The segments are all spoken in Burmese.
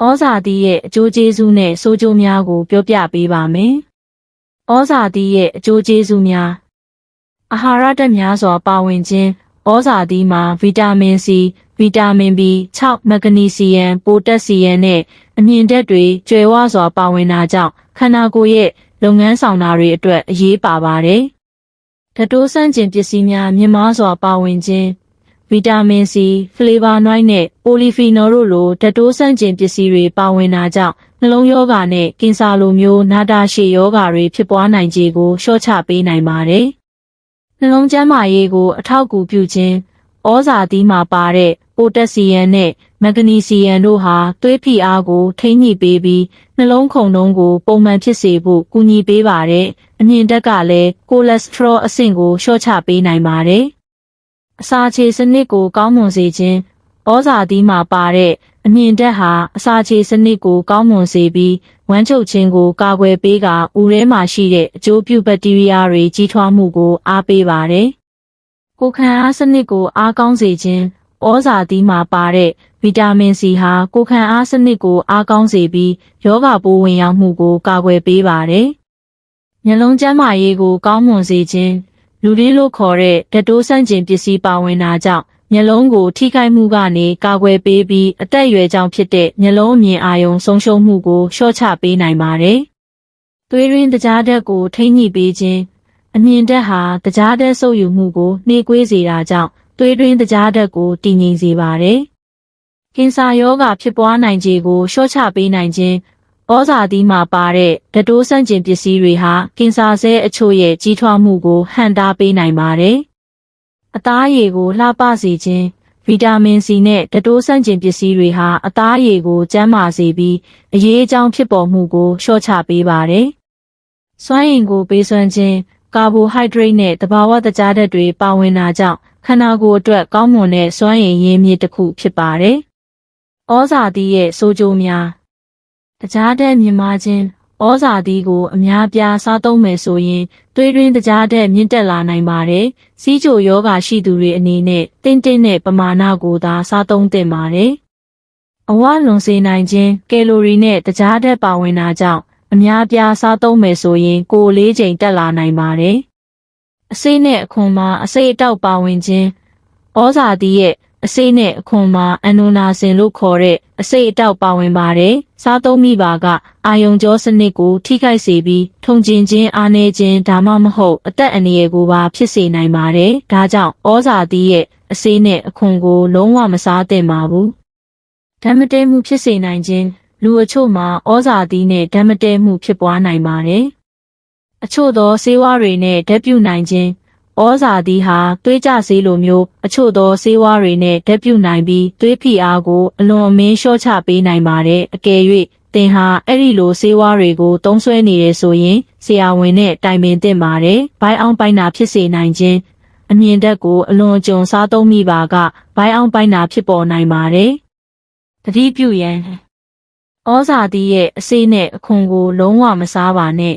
။ဩဇာတိရဲ့အကျိုးကျေးဇူးနဲ့ဆိုးကျိုးများကို ပြောပြပေးပါမယ်။ဩဇာတိရဲ့အကျိုးကျေးဇူးများအာဟာရဓာတ်များစွာပါဝင်ခြင်းဩဇာတိမှာဗီတာမင် C ဗီတာမင် B6 မက်ဂနီဆီယမ်ပိုတက်ဆီယမ်နဲ့အမြင့်ဓာတ်တွေကျွဲဝစွာပါဝင်တာကြောင့်ခန္ဓာကိုယ်ရဲ့လုပ်ငန်းဆောင်တာတွေအတွက်အရေးပါပါတယ်။ဓာတ်တိုးဆန့်ကျင်ပစ္စည်းများမြင့်မားစွာပါဝင်ခြင်း ဗီတာမင် C, flavonoid နဲ့ polyphenol တို့လိုဓာတ်တိုးဆန့်ကျင်ပစ္စည်းတွေပါဝင်တာကြောင့်နှလုံးရောဂါနဲ့ကင်ဆာလိုမျိုးနာတာရှည်ရောဂါတွေဖြစ်ပွားနိုင်ခြေကိုလျှော့ချပေးနိုင်ပါတယ်။နှလုံးကျန်းမာရေးကိုအထောက်အကူပြုခြင်းဩဇာသီးမှာပါတဲ့ပိုတက်ဆီယမ်နဲ့မက်ဂနီဆီယမ်တို့ဟာသွေးဖိအားကိုထိန်းညှိပေးပြီးနှလုံးခုန်နှုန်းကိုပုံမှန်ဖြစ်စေဖို့ကူညီပေးပါတယ်။အမြင့်တက်ကလည်းကိုလက်စထရောအဆင့်ကိုလျှော့ချပေးနိုင်ပါတယ်။ အစာချေစနစ်ကိုကောင်းမွန်စေခြင်းဩဇာသီးမှာပါတဲ့အမြင့်တက်ဟာအစာချေစနစ်ကိုကောင်းမွန်စေပြီးဝမ်းချုပ်ခြင်းကိုကာကွယ်ပေးကဦးထဲမှာရှိတဲ့အကျိုးပြုဘက်တီးရီးယားတွေကြီးထွားမှုကိုအားပေးပါတယ်။ကိုယ်ခံအားစနစ်ကိုအားကောင်းစေခြင်းဩဇာသီးမှာပါတဲ့ဗီတာမင် C ဟာကိုယ်ခံအားစနစ်ကိုအားကောင်းစေပြီးယောဂပိုးဝင်ရောက်မှုကိုကာကွယ်ပေးပါတယ်။မျက်လုံးကျန်းမာရေးကိုကောင်းမွန်စေခြင်း လူလေးလို့ခေါ်တဲ့ဓာတ်တိုးဆန့်ကျင်ပစ္စည်းပါဝင်တာကြောင့်မျက်လုံးကိုထိခိုက်မှုကနေကာကွယ်ပေးပြီးအသက်အရွယ်ကြောင့်ဖြစ်တဲ့မျက်လုံးအမြင်အာရုံဆုံးရှုံးမှုကိုလျှော့ချပေးနိုင်ပါတယ်။သွေးရင်းတကြားဓာတ်ကိုထိန်းညှိပေးခြင်းအမြင့်ဓာတ်ဟာတကြားဓာတ်ဆုပ်ယူမှုကိုနှေးကွေးစေတာကြောင့်သွေးရင်းတကြားဓာတ်ကိုတည်ငြိမ်စေပါတယ်။ကင်ဆာရောဂါဖြစ်ပွားနိုင်ခြေကိုလျှော့ချပေးနိုင်ခြင်း ဩဇာသီးမှာပါတဲ့ဓာတ်တိုးဆန့်ကျင်ပစ္စည်းတွေဟာကင်ဆာဆဲအချို့ရဲ့ကြီးထွားမှုကိုဟန့်တားပေးနိုင်ပါတယ်။အသားရည်ကိုလှပစေခြင်းဗီတာမင် C နဲ့ဓာတ်တိုးဆန့်ကျင်ပစ္စည်းတွေဟာအသားရည်ကိုကျန်းမာစေပြီးအရေးအကြောင်းဖြစ်ပေါ်မှုကိုလျှော့ချပေးပါတယ်။စွမ်းအင်ကိုပေးစွမ်းခြင်းကာဘိုဟိုက်ဒရိတ်နဲ့တဘာဝတကြားဓာတ်တွေပါဝင်တာကြောင့်ခန္ဓာကိုယ်အတွက်ကောင်းမွန်တဲ့စွမ်းအင်ရင်းမြစ်တစ်ခုဖြစ်ပါတယ်။ဩဇာတိရဲ့ဆိုးကျိုးများ တကြားတဲ့မြင်မာခြင်းဩဇာသီးကိုအများပြားစားသုံးမယ်ဆိုရင်သွေးရင်းတကြားတဲ့မြင့်တက်လာနိုင်ပါတယ်။စီးချိုယောဂါရှိသူတွေအနေနဲ့တင်းတင်းတဲ့ပမာဏကိုသာစားသုံးသင့်ပါတယ်။အဝလွန်စေနိုင်ခြင်းကယ်လိုရီနဲ့တကြားတဲ့ပါဝင်တာကြောင့်အများပြားစားသုံးမယ်ဆိုရင်ကိုယ်လေးချိန်တက်လာနိုင်ပါတယ်။အစိမ့်နဲ့အခွန်မှာအစိမ့်အတောက်ပါဝင်ခြင်းဩဇာသီးရဲ့ အစိမ့်နဲ့အခွန်မှာအန်နိုနာစင်လို့ခေါ်တဲ့အစိမ့်အတောက်ပါဝင်ပါတယ်။စားသုံးမိပါကအာယုံကြောစနစ်ကိုထိခိုက်စေပြီးထုံကျင်ခြင်းအားနည်းခြင်းဒါမှမဟုတ်အသက်အန္တရာယ်ကိုပါဖြစ်စေနိုင်ပါတယ်။ဒါကြောင့်ဩဇာသီးရဲ့အစိမ့်နဲ့အခွန်ကိုလုံးဝမစားသင့်ပါဘူး။ဓာတ်မတဲမှုဖြစ်စေနိုင်ခြင်းလူအချို့မှာဩဇာသီးနဲ့ဓာတ်မတဲမှုဖြစ်ပွားနိုင်ပါတယ်။အချို့သောဆေးဝါးတွေနဲ့ဓာတ်ပြုနိုင်ခြင်း ဩဇာသီးဟာသွေးကြဆေးလိုမျိုးအချို့သောဆေးဝါးတွေနဲ့ဓာတ်ပြုနိုင်ပြီးသွေးဖိအားကိုအလွန်အမင်းလျှော့ချပေးနိုင်ပါတယ်အကယ်၍သင်ဟာအဲ့ဒီလိုဆေးဝါးတွေကိုသုံးစွဲနေရဆိုရင်ဆရာဝန်နဲ့တိုင်ပင်သင့်ပါတယ်ဘိုင်းအောင်ပိုင်းနာဖြစ်စေနိုင်ခြင်းအမြင်တက်ကိုအလွန်ကြုံစားသုံးမိပါကဘိုင်းအောင်ပိုင်းနာဖြစ်ပေါ်နိုင်ပါတယ်တတိပြုရန်ဩဇာသီးရဲ့အစေးနဲ့အခွန်ကိုလုံးဝမစားပါနဲ့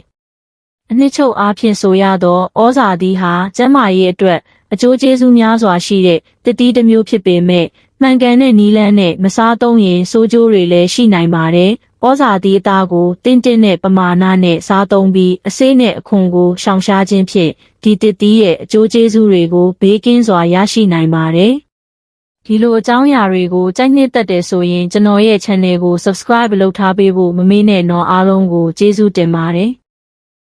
အနှစ်ချုပ်အားဖြင့်ဆိုရသောဩဇာသီးဟာကျန်းမာရေးအတွက်အကျိုးကျေးဇူးများစွာရှိတဲ့တတိတစ်မျိုးဖြစ်ပေမဲ့မှန်ကန်တဲ့နီလန်းနဲ့မစားသုံးရင်ဆိုးကျိုးတွေလည်းရှိနိုင်ပါတယ်။ဩဇာသီးအသားကိုတင်းတင်းတဲ့ပမာဏနဲ့စားသုံးပြီးအစိမ့်နဲ့အခွန်ကိုရှောင်ရှားခြင်းဖြင့်ဒီတတိရဲ့အကျိုးကျေးဇူးတွေကိုဘေးကင်းစွာရရှိနိုင်ပါတယ်။ဒီလိုအကြောင်းအရာတွေကိုကြိုက်နှစ်သက်တယ်ဆိုရင်ကျွန်တော်ရဲ့ channel ကို subscribe လုပ်ထားပေးဖို့မမေ့နဲ့တော့အားလုံးကိုကျေးဇူးတင်ပါတယ်။